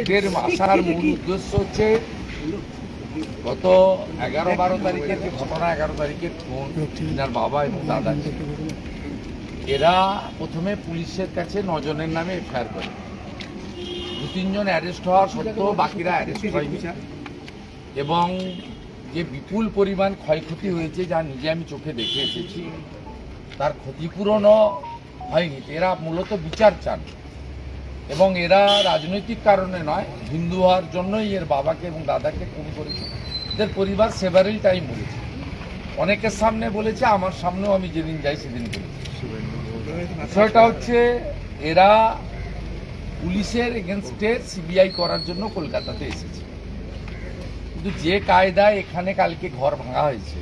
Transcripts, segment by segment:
এদের আসার মূল উদ্দেশ্য হচ্ছে গত এগারো বারো তারিখের যে ঘটনা, এগারো তারিখের ফোন বাবা এবং দাদা। এরা প্রথমে পুলিশের কাছে নজনের নামে এফআইআর করে। দু তিনজন অ্যারেস্ট হওয়ার সত্ত্বেও বাকিরা অ্যারেস্ট হয়নি। এবং যে বিপুল পরিমাণ ক্ষয়ক্ষতি হয়েছে যা নিজে আমি চোখে দেখে এসেছি, তার ক্ষতিপূরণও হয়নি। এরা মূলত বিচার চান। এবং এরা রাজনৈতিক কারণে নয়, হিন্দু হওয়ার জন্যই এর বাবাকে এবং দাদাকে খুন করেছে। এদের পরিবার সেভারেল টাইম বলেছে। অনেকের সামনে বলেছে, আমার সামনেও আমি যেদিন যাই সেদিন বিষয়টা হচ্ছে, এরা পুলিশের এগেনস্টে সিবিআই করার জন্য কলকাতাতে এসেছে। কিন্তু যে কায়দায় এখানে কালকে ঘর ভাঙা হয়েছে,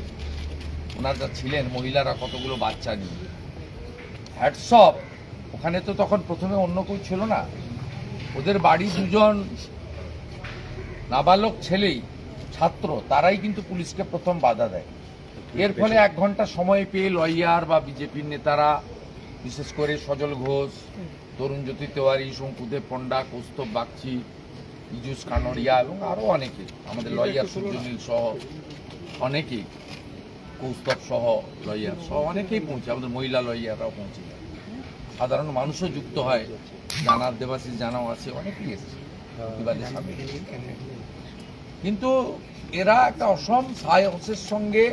ওনারা ছিলেন, মহিলারা কতগুলো বাচ্চা নিয়ে। হ্যাটসঅপ ওখানে তো তখন প্রথমে অন্য কেউ ছিল না। ওদের বাড়ি দুজন নাবালক ছেলেই, ছাত্র, তারাই কিন্তু পুলিশকে প্রথম বাধা দেয়। এর ফলে এক ঘণ্টা সময় পেয়ে লয়ার বা বিজেপির নেতারা, বিশেষ করে সজল ঘোষ, তরুণজ্যোতি তেওয়ারি শঙ্কুদেব পণ্ডা, কৌস্তব বাগচি, ইজুস কানড়িয়া এবং আরও অনেকে, আমাদের লয়ার সূর্যনীল সহ অনেকেই, কৌস্তব সহ লয়ার সহ অনেকেই পৌঁছে আমাদের মহিলা লয়াররাও পৌঁছে সাধারণ মানুষও যুক্ত হয়। জানার দেবাশিস জানাও আছে, অনেকেই এসেছে। কিন্তু এরা একটা অসম সাহসের সঙ্গে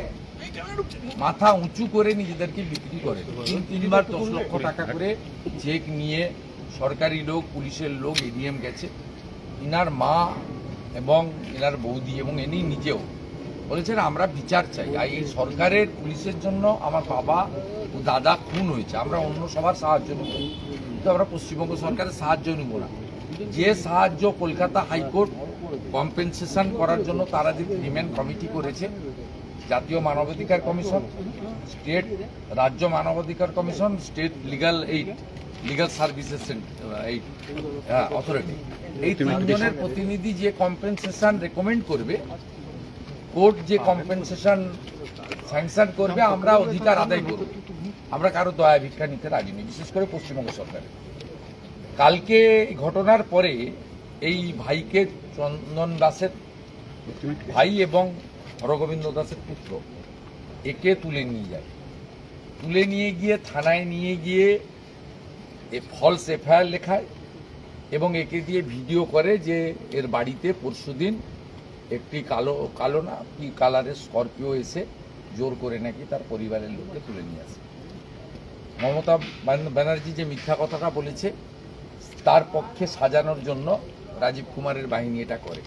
মাথা উঁচু করে নিজেদেরকে বিক্রি করে। তিন, তিনবার দশ লক্ষ টাকা করে চেক নিয়ে সরকারি লোক, পুলিশের লোক এডিএম গেছে। ইনার মা এবং এনার বৌদি এবং এনি নিজেও বলেছেন আমরা বিচার চাই। আর এই সরকারের পুলিশের জন্য আমার বাবা ও দাদা খুন হয়েছে। আমরা অন্য সবার সাহায্য নেব। কিন্তু আমরা পশ্চিমবঙ্গ সরকারের সাহায্য নেব না। যে সাহায্য কলকাতা হাইকোর্ট কম্পেনসেশন করার জন্য তারা যে ক্রিমিনাল কমিটি করেছে জাতীয় মানবাধিকার কমিশন স্টেট রাজ্য মানবাধিকার commission state legal aid legal services aid authority. এই তিনজনের প্রতিনিধি যে কম্পেনসেশন রেকমেন্ড করবে কোর্ট যে কম্পেনসেশন স্যাংশন করবে, আমরা অধিকার আদায় করব। আমরা কারও দয়া ভিক্ষা নিতে রাজি নেই, বিশেষ করে পশ্চিমবঙ্গ সরকারের। কালকে ঘটনার পরে এই ভাইকে চন্দন দাসের ভাই এবং হরগোবিন্দ দাসের পুত্র একে তুলে নিয়ে যায়। তুলে নিয়ে গিয়ে থানায় নিয়ে গিয়ে এ ফলস এফআইআর লেখায় এবং একে দিয়ে ভিডিও করে যে এর বাড়িতে পরশুদিন একটি কালো কালো না, কি কালারের স্করপিও এসে জোর করে নাকি তার পরিবারের লোককে তুলে নিয়ে আসে। মমতা ব্যানার্জি যে মিথ্যা কথাটা বলেছে, তার পক্ষে সাজানোর জন্য রাজীব কুমারের বাহিনী এটা করে।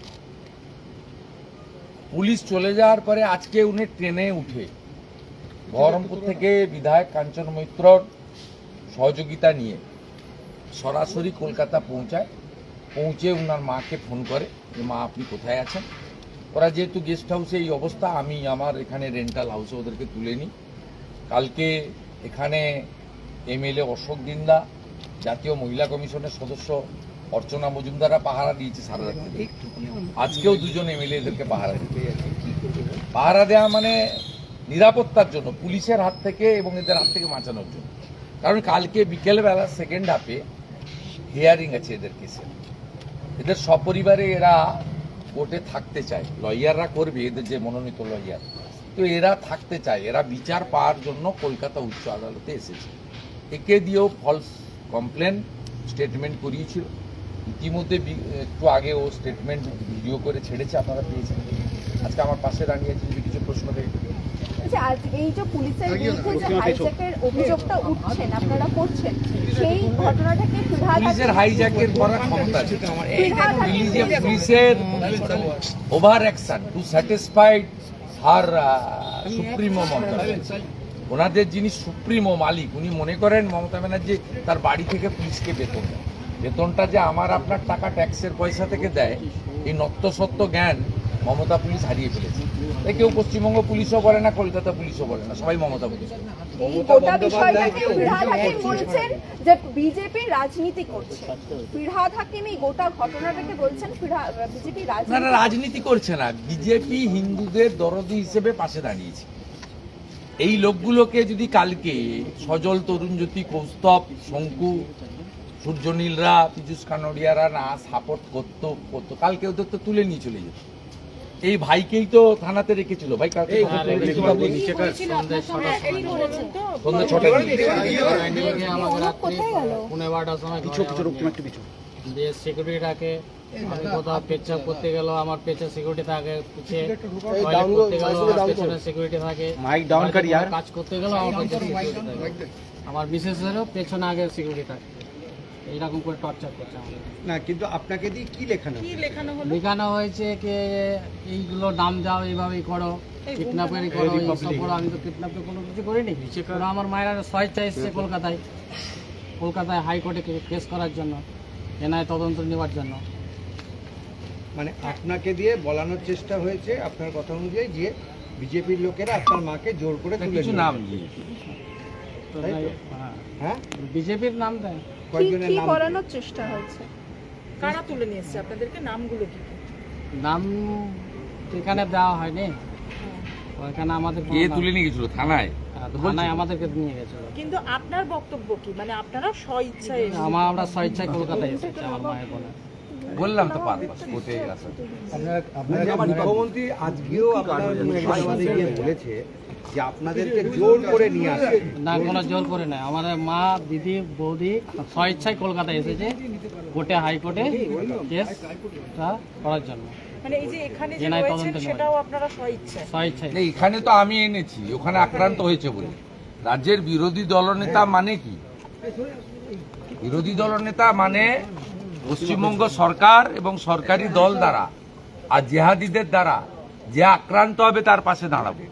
পুলিশ চলে যাওয়ার পরে আজকে উনি ট্রেনে উঠে বহরমপুর থেকে বিধায়ক কাঞ্চন মৈত্রর সহযোগিতা নিয়ে সরাসরি কলকাতা পৌঁছায়। পৌঁছে ওনার মাকে ফোন করে যে, মা, আপনি কোথায় আছেন? ওরা যেহেতু গেস্ট হাউসে এই অবস্থা, আমি আমার এখানে রেন্টাল হাউসে ওদেরকে তুলে নিই। কালকে এখানে এমএলএ অশোক দিন্দা, জাতীয় মহিলা কমিশনের সদস্য অর্চনা মজুমদাররা পাহারা দিয়েছে সারা রাত্রি আজকেও দুজন এমএলএ এদেরকে পাহারা দিতে পাহারা দেওয়া মানে নিরাপত্তার জন্য, পুলিশের হাত থেকে এবং এদের হাত থেকে বাঁচানোর জন্য। কারণ কালকে বিকেলবেলা সেকেন্ড হাফে হিয়ারিং আছে এদের কেসে এদের সপরিবারে এরা কোর্টে থাকতে চায়। লয়াররা করবে, এদের যে মনোনীত লয়ার তো এরা থাকতে চায়। এরা বিচার পাওয়ার জন্য কলকাতা উচ্চ আদালতে এসেছে। একে দিয়েও ফলস কমপ্লেন স্টেটমেন্ট করিয়েছিল। ইতিমধ্যে একটু আগে ও স্টেটমেন্ট ভিডিও করে ছেড়েছে, আপনারা পেয়েছেন। আজকে আমার পাশে দাঁড়িয়ে আছে যদি কিছু প্রশ্ন থাকে। আচ্ছা আজ এই যে পুলিশের বিরুদ্ধে যে হাইজ্যাকের অভিযোগটা উঠছেন আপনারা করছেন? সেই ঘটনাটাকে পুলিশের হাইজ্যাকের করার ক্ষমতা আছে পুলিশের over action to satisfied her supremo Mamata ওনাদের যিনি সুপ্রিমো মালিক উনি মনে করেন মমতা ব্যানার্জি তার বাড়ি থেকে পুলিশকে বেতন দেয়। বেতনটা যে আমার আপনার টাকা ট্যাক্সের পয়সা থেকে দেয় এই নত্যসত্য জ্ঞান মমতা পুলিশ হারিয়ে ফেলেছে। তাই কেউ পশ্চিমবঙ্গ পুলিশও বলে না কলকাতা পুলিশও বলে না সবাই মমতা পুলিশ। গোটা বিষয়টাকে ফিরহাদ হাকিম বলছেন যে বিজেপি রাজনীতি করছে। ফিরহাদ হাকিম এই গোটা ঘটনাটাকে বলছেন বিজেপি না না রাজনীতি করছে না। বিজেপি হিন্দুদের দরদি হিসেবে পাশে দাঁড়িয়েছে। এই লোকগুলোকে যদি কালকে সজল তরুণজ্যোতি কৌস্তব শঙ্কু সূর্যনীলরা পীযুষ কানড়িয়ারা না সাপোর্ট করতো করতো কালকে ওদের তো তুলে নিয়ে চলে যেত। এই ভাইকেই তো থানাতে রেখেছিল। ভাই কালকে সন্ধ্যে দিয়ে আমি কোথাও পেচ্ছাপ করতে গেল আমার পেছনে সিকিউরিটি থাকে করতে গেল আমার পেছনে সিকিউরিটি থাকে। মাইক ডাউন কর বাড়িতে কাজ করতে গেল আমার পেছনে সিকিউরিটি থাকে। আমার বিশেষেরও পেছনে আগে সিকিউরিটি থাকে। এইরকম করে টর্চার করছে আমাদের। না কিন্তু আপনাকে দিয়ে কি লেখানো লেখানো হয়েছে যে এইগুলো নাম দাও এইভাবেই করো। কিডন্যাপেরই করো এইসব করো আমি তো কিডন্যাপ কোনো কিছু করিনি। ওরা আমার মায়েরা স্বেচ্ছা এসছে কলকাতায়। কলকাতায় হাইকোর্টে কেস করার জন্য এনআই তদন্ত নেওয়ার জন্য। মানে আপনাকে দিয়ে বলানোর চেষ্টা হয়েছে আপনার কথা অনুযায়ী যে বিজেপির লোকেরা আপনার মাকে জোর করে তুলে কিছু নাম দিয়ে। তো তো? হ্যাঁ। হ্যাঁ? বিজেপির নাম দেয়। কি কয়েকজনের কি নাম করানোর চেষ্টা হয়েছে? কারা তুলে নিয়ে এসছে? আপনাদেরকে নামগুলো কি কি? নাম এখানে দেওয়া হয়নি। ওইখানে আমাদের কে তুলে নিয়ে গেছিল? থানায়? হ্যাঁ, থানায় আমাদেরকে নিয়ে গেছিল। কিন্তু আপনার বক্তব্য কি? মানে আপনারা স্ব ইচ্ছায় আমার আমরা স্বেচ্ছায় কলকাতায় এসেছি আমার মায়ের বলে। বললাম তো পারপাস কোর্টে আসা মুখ্যমন্ত্রী আজকেও আপনার মুর্শিদাবাদে গিয়ে বলেছে যে আপনাদেরকে জোর করে নিয়ে আসে না কোনো জোর করে নাই আমাদের মা দিদি বৌদি স্বেচ্ছায় কলকাতায় এসেছে কোর্টে হাইকোর্টে কেসটা করার জন্য। মানে না, এখানে তো আমি এনেছি ওখানে আক্রান্ত হয়েছে বলে। রাজ্যের বিরোধী দলনেতা মানে কি? বিরোধী দলনেতা মানে পশ্চিমবঙ্গ সরকার এবং সরকারি দল দ্বারা আর জেহাদিদের দ্বারা যে আক্রান্ত হবে তার পাশে দাঁড়াবো।